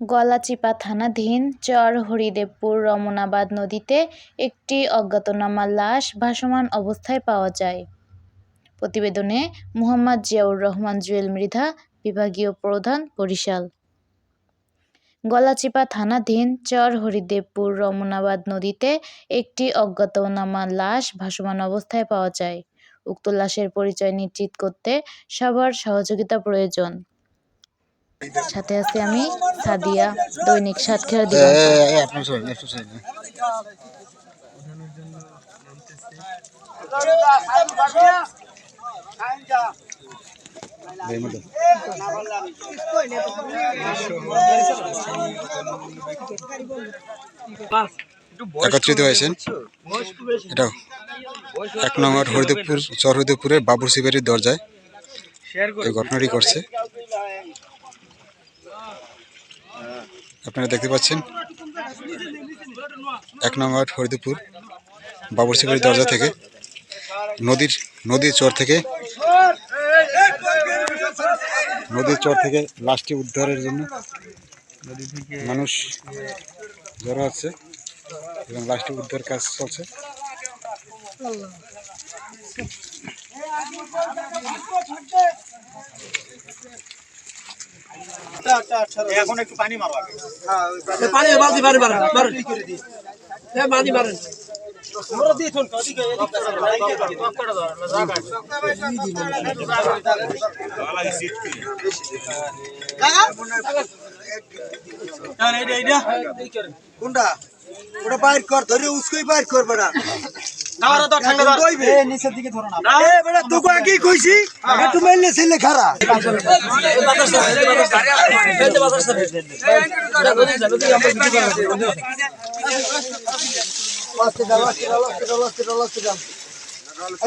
গলাচিপা থানাধীন চর হরিদেবপুর রমনাবাদ নদীতে একটি অজ্ঞাতনামা লাশ ভাসমান অবস্থায় পাওয়া যায়। প্রতিবেদনে মুহাম্মদ জিয়াউর রহমান, জুয়েল মৃধা, বিভাগীয় প্রধান বরিশাল। গলাচিপা থানাধীন চর হরিদেবপুর রমনাবাদ নদীতে একটি অজ্ঞাতনামা লাশ ভাসমান অবস্থায় পাওয়া যায়। উক্ত লাশের পরিচয় নিশ্চিত করতে সবার সহযোগিতা প্রয়োজন। সাথে আছে আমি সাদিয়া দৈনিক সাতক্ষীরা মধ্যে একত্রিত হয়েছেন। এটা এক নম্বর হরিদেবপুর চর হরিদেবপুরের বাবুর শিবেরির দরজায়। এই ঘটনাটি ঘটছে। আপনারা দেখতে পাচ্ছেন, এক নম্বর হরিদেবপুর বাবুর শিবেরির দরজা থেকে, নদীর নদীর চর থেকে, নদীর চর থেকে লাশটি উদ্ধারের জন্য মানুষ জড়ো হচ্ছে এবং লাশটি উদ্ধার কাজ চলছে। এখন একটু পানি মারো আগে। পানি। বালতি পানি মারেন মারেন এ বালতি মারেন কোনটা? ওটা বাইর কর ধরে উসকই বাইর করবে না। ঠান্ডা দাও এ নিচের দিকে ধরো না এ বেটা তোকে কি কইছি একটু ছেলে খারা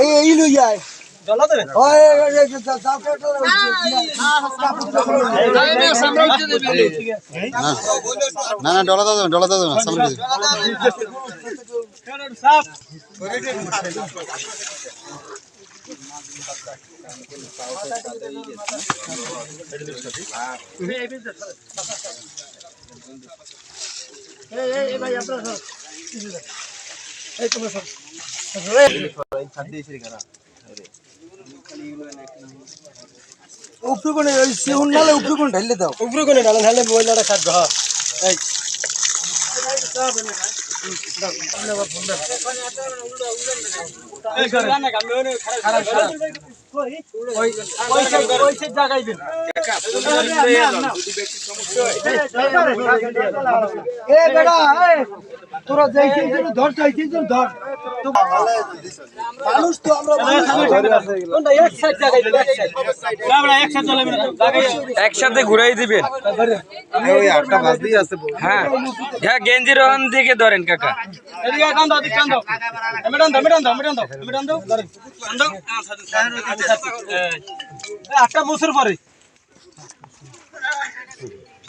এই লই যায় জলা দেবে ওই এই এই যাও যাও কেটে না না ডলা দাও ডলা দাও সামনে। উপরে কোনে ওই সিহুন নালে উপরে কোনে ঢাইলে দাও উপরে কোনে ডালেন হলে বইলাটা কাটবে হ্যাঁ এ তোরা ধর চাইছিস যেন ধর। মানুষ তো আমরা একসাথে ঘুরাই দিবেন। হ্যাঁ। হ্যাঁ গেঞ্জি রোহন দিকে ধরেন কাকা। আটটা বছর পরে।